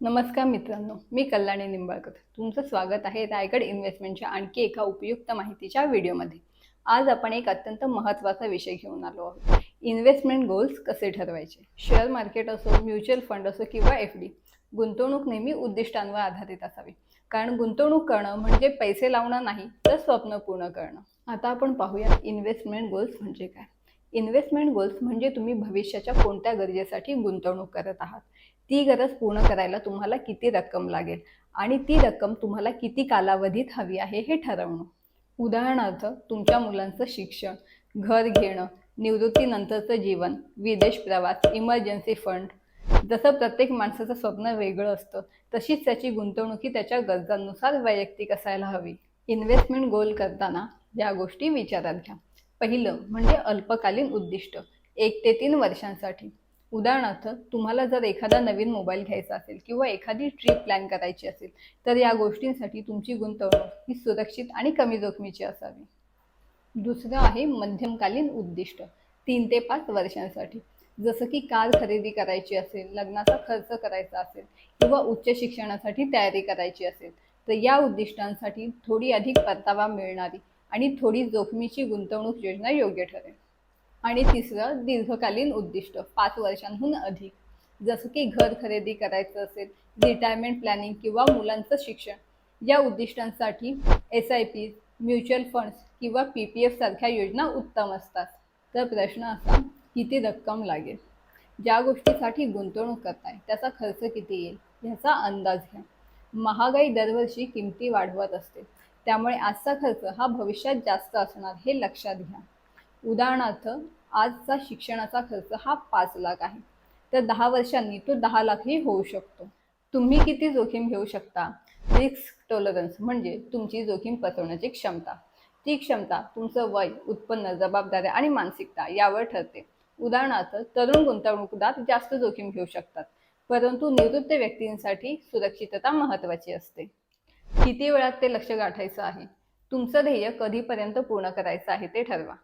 नमस्कार मित्रांनो मी कल्याणी निंबाळकर. तुमचं स्वागत आहे रायगड इन्व्हेस्टमेंटच्या आणखी एका उपयुक्त माहितीच्या व्हिडिओमध्ये. आज आपण एक अत्यंत महत्त्वाचा विषय घेऊन आलो आहोत. इन्व्हेस्टमेंट गोल्स कसे ठरवायचे? शेअर मार्केट असो म्युच्युअल फंड असो किंवा एफ डी गुंतवणूक नेहमी उद्दिष्टांवर आधारित असावी. कारण गुंतवणूक करणं म्हणजे पैसे लावणं नाही तर स्वप्न पूर्ण करणं. आता आपण पाहूया इन्व्हेस्टमेंट गोल्स म्हणजे काय? इन्व्हेस्टमेंट गोल्स म्हणजे तुम्ही भविष्याच्या कोणत्या गरजेसाठी गुंतवणूक करत आहात? ती गरज पूर्ण करायला तुम्हाला किती रक्कम लागेल? आणि ती रक्कम तुम्हाला किती कालावधीत हवी आहे हे ठरवणं. उदाहरणार्थ तुमच्या मुलांचं शिक्षण घर घेणं निवृत्तीनंतरचं जीवन विदेश प्रवास इमर्जन्सी फंड जसं प्रत्येक माणसाचं स्वप्न वेगळं असतं तशीच त्याची गुंतवणुकी त्याच्या गरजांनुसार वैयक्तिक असायला हवी. इन्व्हेस्टमेंट गोल करताना या गोष्टी विचारात घ्या. पहिलं म्हणजे अल्पकालीन उद्दिष्ट एक ते तीन वर्षांसाठी. उदाहरणार्थ तुम्हाला जर एखादा नवीन मोबाईल घ्यायचा असेल किंवा एखादी ट्रिप प्लॅन करायची असेल तर या गोष्टींसाठी तुमची गुंतवणूक ही सुरक्षित आणि कमी जोखमीची असावी. दुसरं आहे मध्यमकालीन उद्दिष्ट तीन ते पाच वर्षांसाठी. जसं की कार खरेदी करायची असेल लग्नाचा खर्च करायचा असेल किंवा उच्च शिक्षणासाठी तयारी करायची असेल तर या उद्दिष्टांसाठी थोडी अधिक परतावा मिळणारी आणि थोडी जोखमीची गुंतवणूक योजना योग्य ठरेल. आणि तिसरं दीर्घकालीन उद्दिष्ट पाच वर्षांहून अधिक. जसं की घर खरेदी करायचं असेल रिटायरमेंट प्लॅनिंग किंवा मुलांचं शिक्षण या उद्दिष्टांसाठी S I P mutual funds किंवा पी पी एफसारख्या योजना उत्तम असतात. तर प्रश्न असा किती रक्कम लागेल? ज्या गोष्टीसाठी गुंतवणूक करताय त्याचा खर्च किती येईल? ह्याचा अंदाज घ्या. महागाई दरवर्षी किमती वाढवत असते. त्यामुळे आजचा खर्च हा भविष्यात जास्त असणार हे लक्षात घ्या. उदाहरणार्थ आजचा शिक्षणाचा खर्च हा पाच लाख आहे. तर दहा वर्षांनी तो दहा लाखही होऊ शकतो. तुम्ही किती जोखीम घेऊ शकता? रिस्क टॉलरन्स म्हणजे तुमची जोखीम पसरवण्याची क्षमता. ती क्षमता तुमचं वय उत्पन्न जबाबदाऱ्या आणि मानसिकता यावर ठरते. उदाहरणार्थ तरुण गुंतवणूकदार जास्त जोखीम घेऊ शकतात परंतु निवृत्त व्यक्तींसाठी सुरक्षितता महत्त्वाची असते. किती वेळात ते लक्ष गाठायचं आहे? तुमचं ध्येय कधीपर्यंत पूर्ण करायचं आहे ते ठरवा.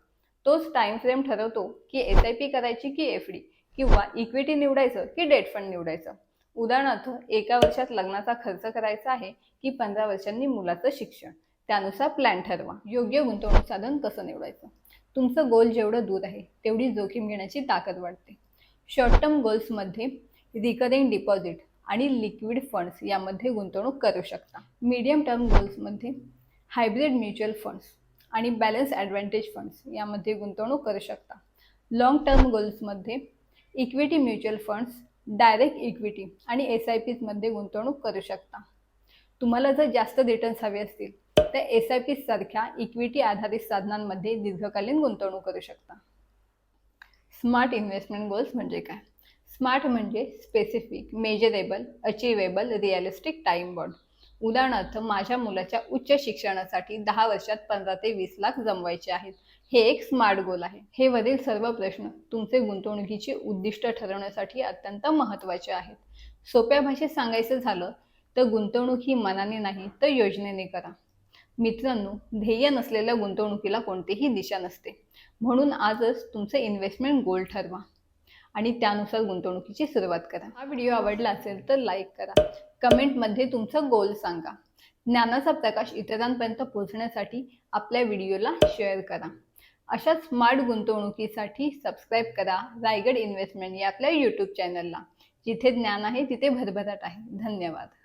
तोच टाइम फ्रेम ठरवतो की एस आय पी करायची की एफ डी किंवा इक्विटी निवडायचं की डेट फंड निवडायचं. उदाहरणार्थ एका वर्षात लग्नाचा खर्च करायचा आहे की पंधरा वर्षांनी मुलाचं शिक्षण. त्यानुसार प्लॅन ठरवा. योग्य गुंतवणूक साधन कसं निवडायचं? तुमचं गोल जेवढं दूर आहे तेवढी जोखीम घेण्याची ताकद वाढते. शॉर्ट टर्म गोल्समध्ये रिकरिंग डिपॉझिट आणि लिक्विड फंड्स यामध्ये गुंतवणूक करू शकता. मीडियम टर्म गोल्समध्ये हायब्रिड म्युच्युअल फंड्स आणि बॅलन्स ॲडव्हान्टेज फंड्स यामध्ये गुंतवणूक करू शकता. Long term गोल्समध्ये equity mutual funds direct equity आणि एस आय पीजमध्ये गुंतवणूक करू शकता. तुम्हाला जर जास्त रिटर्न्स हवे असतील तर एस आय पी सारख्या इक्विटी आधारित साधनांमध्ये दीर्घकालीन गुंतवणूक करू शकता. स्मार्ट इन्व्हेस्टमेंट गोल्स म्हणजे काय? स्मार्ट म्हणजे specific measurable achievable realistic time bond उदाहरणार्थ माझ्या मुलाच्या उच्च शिक्षणासाठी दहा वर्षात पंधरा ते वीस लाख जमवायचे आहेत. हे एक स्मार्ट गोल आहे. हे वरील सर्व प्रश्न तुमचे गुंतवणुकीचे उद्दिष्ट ठरवण्यासाठी अत्यंत महत्त्वाचे आहेत. सोप्या भाषेत सांगायचं झालं तर गुंतवणूक ही मनाने नाही तर योजनेने करा. मित्रांनो ध्येय नसलेल्या गुंतवणुकीला कोणतीही दिशा नसते. म्हणून आजच तुमचे इन्व्हेस्टमेंट गोल ठरवा. आणि त्यानुसार गुंतवणुकीची सुरुवात करा. हा व्हिडिओ आवडला असेल तर लाईक करा. कमेंटमध्ये तुमचं गोल सांगा. ज्ञानाचा प्रकाश इतरांपर्यंत पोहोचण्यासाठी आपल्या व्हिडिओला शेअर करा. अशा स्मार्ट गुंतवणुकीसाठी सबस्क्राईब करा. रायगड इन्व्हेस्टमेंट या आपल्या यूट्यूब चॅनलला जिथे ज्ञान आहे तिथे भरभराट आहे. धन्यवाद.